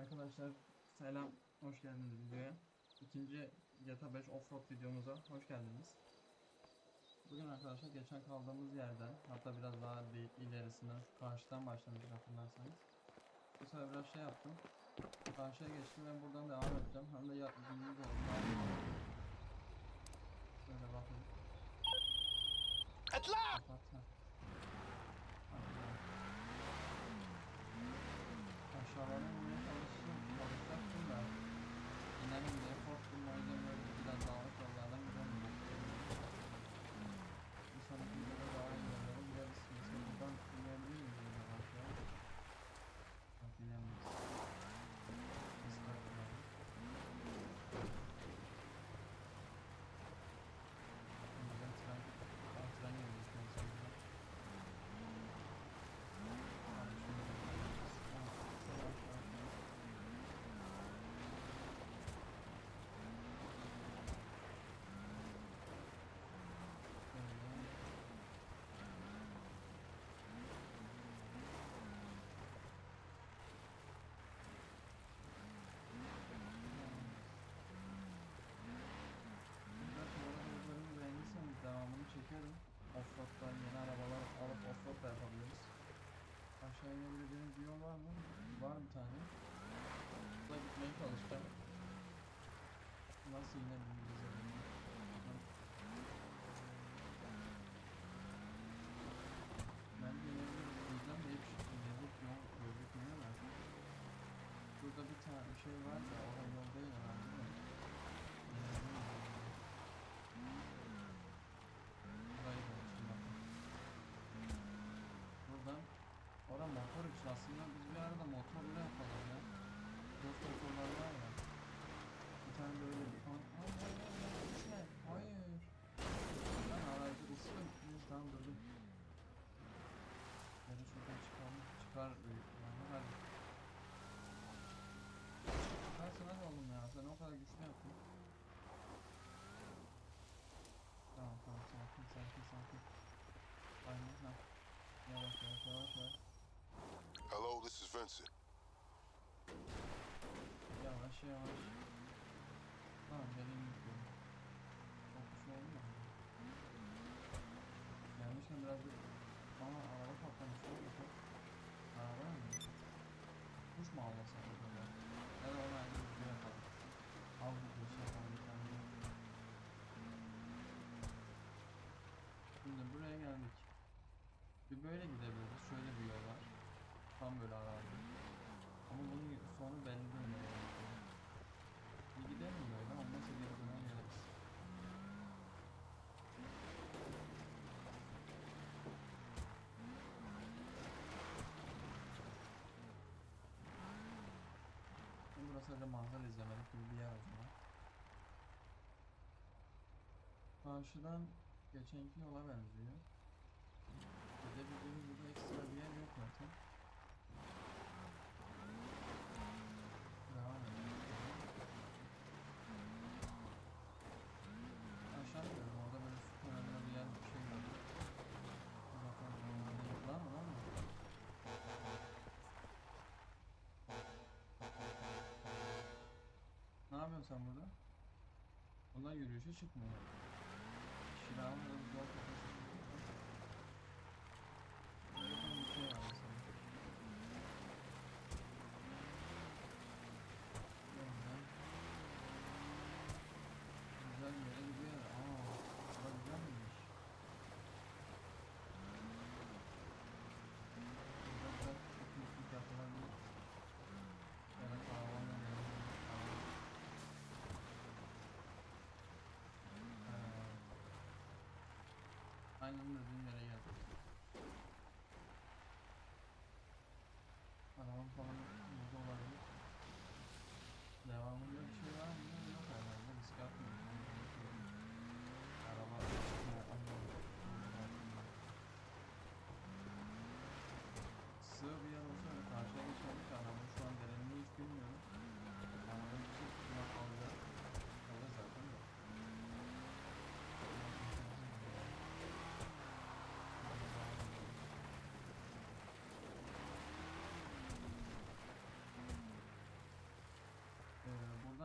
Arkadaşlar selam, hoş geldiniz videoya. İkinci GTA 5 Offroad videomuza hoş geldiniz. Bugün arkadaşlar geçen kaldığımız yerden, hatta biraz daha değil ilerisine, karşıdan başlamıştık hatırlarsanız. Bu sefer biraz şey yaptım. Karşıya geçtim ve buradan devam edeceğim. Hem de ya, gündüz oldu. Şöyle bakayım. Aşağı inebileceğiniz bir yol var mı? Var bir tane. Burada gitmeye çalışacağım. Nasıl inebiliriz elimde? Ben de inebiliriz. O yüzden de hiç inebilip yol gözükmüyor da. Burada bir tane şey var da o yol değil herhalde de. İnebilirim. Burayı da açtım bakın. Buradan Ora motor için aslında biz bir arada motorla yapalım ya. Dost motorlar var ya. Bir tane böyle bir... Ay, ay, ay, ay, ay, düşme. Hayır. Ben aracı. Neyse tamam durdum. Beni şuradan çıkalım. Çıkar büyük ihtimalle. Hadi. Çıkarsın hadi oğlum ya. Sen o kadar güçlü yaptın. Tamam tamam sakin sakin sakin. Aynen ha. Yavaş yavaş yavaş yavaş. Hello, this is Vincent. Yavaş yavaş. Tamam gelin gidiyorum. Çok bir şey? Gelmişken biraz bir... Aa araba patlamış oldu? Araba mı? Kuş mu avlasak acaba? Ya da ona bir yapalım. Al bir şey yapalım bir tane. Şimdi buraya geldik. Bir böyle gidebiliriz. Şöyle bir yol var. Tam böyle arazi. Ama bunun sonu belli değil. Bir gidelim böyle olmazsa geri döner geliriz. Şimdi burası sadece manzara izlemelik gibi bir yer o zaman. Karşıdan geçenki yola benziyor. Gidebildiğimiz burada ekstra bir yer yok zaten. Devam edelim. Aşağı gidiyorum. Orada böyle su kenarında bir yer bir şey var. Bir bakalım. orada ne- Lan lan mı? Ne yapıyorsun sen burada? Bunlar yürüyüşe çıkmıyor. Şiranın da güzel kafası. Burada bir şey var mesela. Böyle. Güzel bir yere gidiyor. Aa, bura güzel miymiş? Burada biraz piknik yapılabilir. Ya da kahvaltı yapılabilir. Evet. Aynen dediğim yere geldik. Arabam falan burada olabilir. Devamında bir şey var mı? Yok herhalde. Risk atmıyorum. Araba Sığ bir yer olsa öyle karşıya geçerdik. Araba şu an derinliği hiç bilmiyorum. Araba bir şey tutmak kalacak. Kalır zaten de.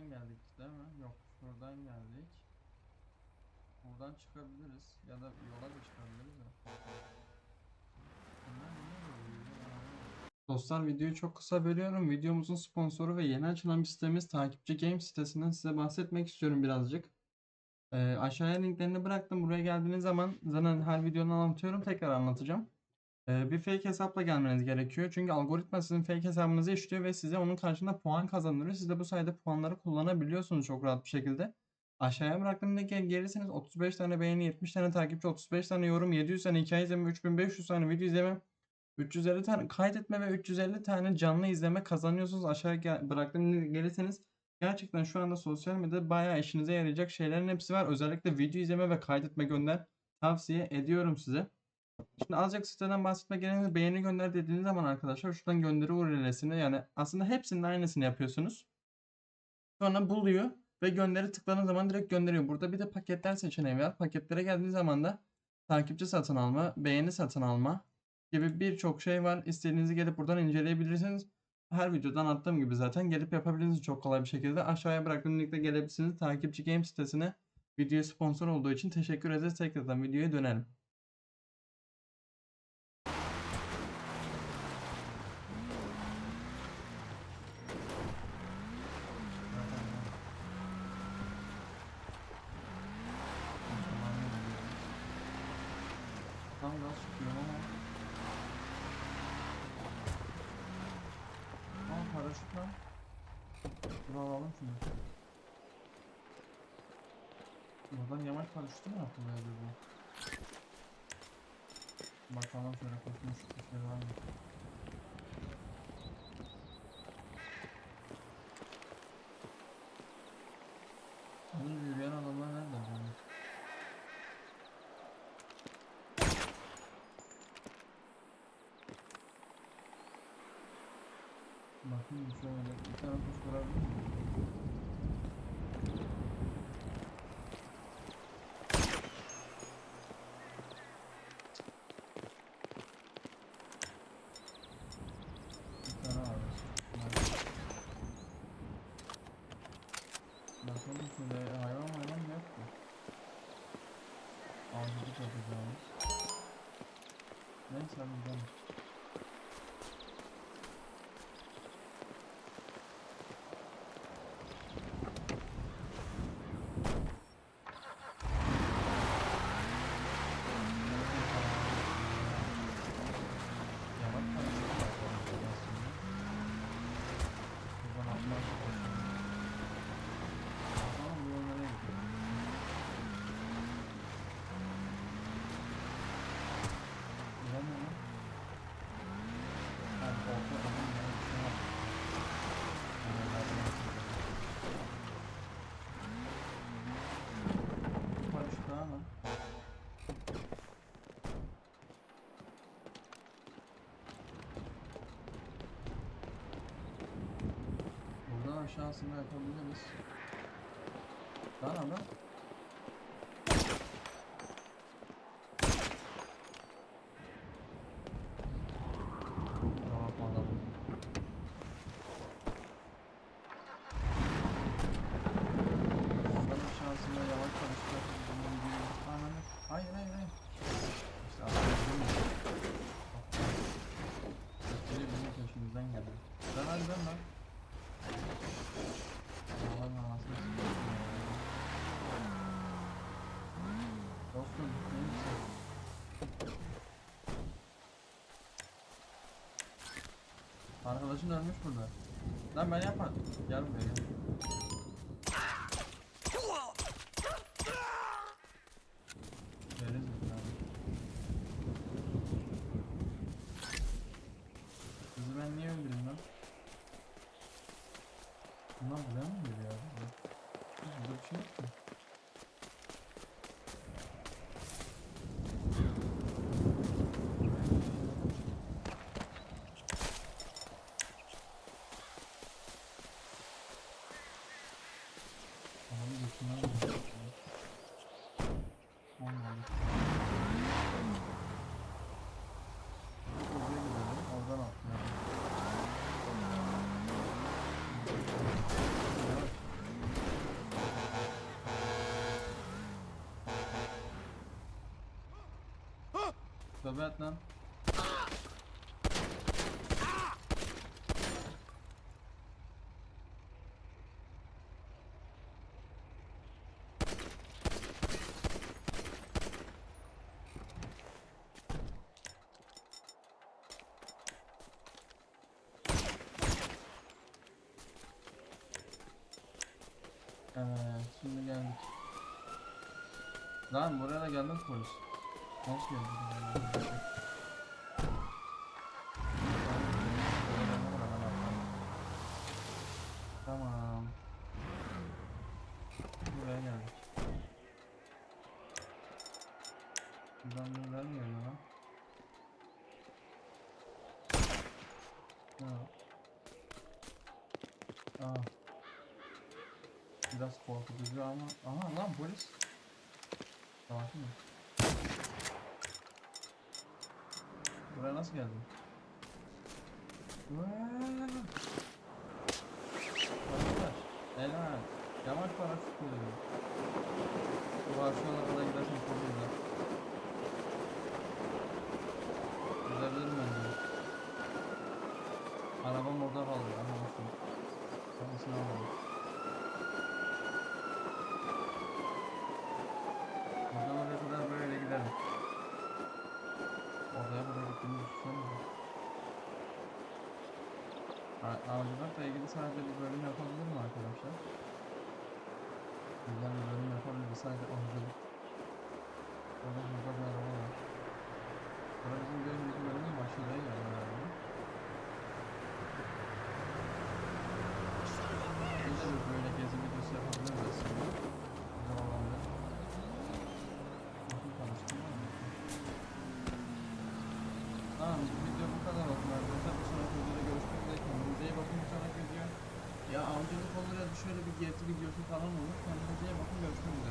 Şuradan geldik değil mi? Yok, şuradan geldik. Buradan çıkabiliriz ya da yola da çıkabiliriz anlamadım. Dostlar videoyu çok kısa bölüyorum. Videomuzun sponsoru ve yeni açılan bir sitemiz Takipçi Game sitesinden size bahsetmek istiyorum birazcık. Ee, aşağıya linklerini bıraktım. Buraya geldiğiniz zaman zaten her videonu anlatıyorum. Tekrar anlatacağım. Bir fake hesapla gelmeniz gerekiyor. Çünkü algoritma sizin fake hesabınızı işliyor ve size onun karşılığında puan kazandırıyor. Siz de bu sayede puanları kullanabiliyorsunuz çok rahat bir şekilde. Aşağıya bıraktığım linke gelirseniz 35 tane beğeni, 70 tane takipçi, 35 tane yorum, 700 tane hikaye izleme, 3500 tane video izleme, 350 tane kaydetme ve 350 tane canlı izleme kazanıyorsunuz. Aşağıya gel- bıraktığım linke gelirseniz gerçekten şu anda sosyal medyada bayağı işinize yarayacak şeylerin hepsi var. Özellikle video izleme ve kaydetme gönder tavsiye ediyorum size. Şimdi azıcık siteden bahsetmek gerekirse beğeni gönder dediğiniz zaman arkadaşlar şuradan gönderi URL'sini yani aslında hepsinin aynısını yapıyorsunuz. Sonra buluyor ve gönderi tıkladığınız zaman direkt gönderiyor. Burada bir de paketler seçeneği var. Paketlere geldiğiniz zaman da takipçi satın alma, beğeni satın alma gibi birçok şey var. İstediğinizi gelip buradan inceleyebilirsiniz. Her videodan attığım gibi zaten gelip yapabilirsiniz çok kolay bir şekilde. Aşağıya bıraktığım linkte gelebilirsiniz. Takipçi Game sitesine video sponsor olduğu için teşekkür ederiz. Tekrardan videoya dönelim. Gaz çıkıyorum ama Aa paraşüt lan Dur alalım şunu Buradan yamaç paraşütü mü yapılıyordu bu? Bakalım şöyle kokmuş bir şey var mı? Şöyle bir tane kuş görebilir miyim? Bir tane var. Nerede? Bakalım şöyle hayvan hayvan yok mu? Avcılık yapacağımız. Neyse hadi gidelim. Yavaş paraşütü yapalım aslında. Buradan atlar. Bakalım bu yol nereye gidiyor? Bilemiyorum. Hadi orta adamın yanına bir şey yap. Yani nereden yapacak? Bir paraşüt daha mı? Buradan aşağısını yapabiliriz. Lan adam. Tamam adam. Buradan aşağısında yavaş çalışacak. Bunun gibi. Ananı. Hayır hayır hayır. İşte atladım ya. Biri bizim peşimizden geldi. Ben hadi ben lan. Arkadaşın ölmüş burada. Lan ben yapmadım. Gel buraya gel. Veririz bir tane. Kızı ben niye öldüreyim lan? Bunlar buraya mı geliyor abi? Burada bir şey yok ki. Abi götünden mi? Olmadı. Oraya gidelim, oradan atlayalım. Yavaş. Tövbe et lan. Evet, şimdi geldik. Lan buraya da geldi polis. Nasıl geldi? Tamam. Buraya geldik. Buradan buradan geliyor lan? Ha. Aa. Biraz korkutucu ama... Aha lan polis. Savaşı mı? Buraya nasıl geldin? Arkadaş. Helal. Yavaş paraşüt koyuyor. Bu aşağılara kadar gidersen çok güzel. Gidebilirim bence. Arabam orada kaldı. Aha olsun. Kapısını alalım. Buradan oraya kadar böyle gidelim. Oraya kadar gittiğimizi düşünsene. A- Avcılıkla ilgili sadece bir bölüm yapabilir mi arkadaşlar? Güzel bir bölüm yapabilir sadece avcılık. Orada burada bir araba var. Burada bizim bir önceki bölümün başında yer herhalde. Biz de bir böyle gezi videosu yapabiliriz aslında. Güzel olabilir. Bakın tanıştım mı? Tamam bu video bu kadar olsun arkadaşlar. Bir sonraki videoda görüşmek üzere. Kendinize iyi bakın bir sonraki video. Ya avcılık olur ya da şöyle bir gezi videosu falan olur. Kendinize iyi bakın görüşmek üzere.